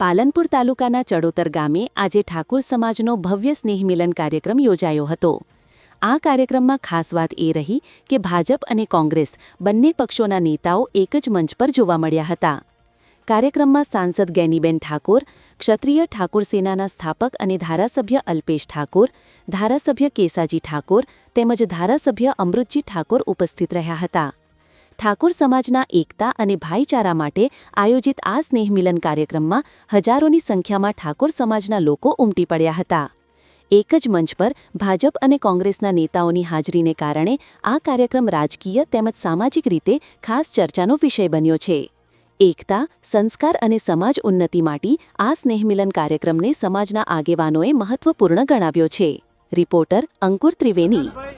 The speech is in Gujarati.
પાલનપુર તાલુકાના ચડોતર ગામે આજે ઠાકુર સમાજનો ભવ્ય સ્નેહમિલન કાર્યક્રમ યોજાયો હતો. આ કાર્યક્રમમાં ખાસ વાત એ રહી કે ભાજપ અને કોંગ્રેસ બંને પક્ષોના નેતાઓ એક જ મંચ પર જોવા મળ્યા હતા. કાર્યક્રમમાં સાંસદ ગેનીબેન ઠાકોર, ક્ષત્રિય ઠાકોર સેનાના સ્થાપક અને ધારાસભ્ય અલ્પેશ ઠાકોર, ધારાસભ્ય કેસાજી ઠાકોર તેમજ ધારાસભ્ય અમૃતજી ઠાકોર ઉપસ્થિત રહ્યા હતા. ઠાકોર સમાજના એકતા અને ભાઈચારા માટે આયોજિત આ સ્નેહમિલન કાર્યક્રમમાં હજારોની સંખ્યામાં ઠાકોર સમાજના લોકો ઉમટી પડ્યા હતા. એક જ મંચ પર ભાજપ અને કોંગ્રેસના નેતાઓની હાજરીને કારણે આ કાર્યક્રમ રાજકીય તેમજ સામાજિક રીતે ખાસ ચર્ચાનો વિષય બન્યો છે. એકતા, સંસ્કાર અને સમાજ ઉન્નતિ માટે આ સ્નેહમિલન કાર્યક્રમને સમાજના આગેવાનોએ મહત્વપૂર્ણ ગણાવ્યો છે. રિપોર્ટર અંકુર ત્રિવેણી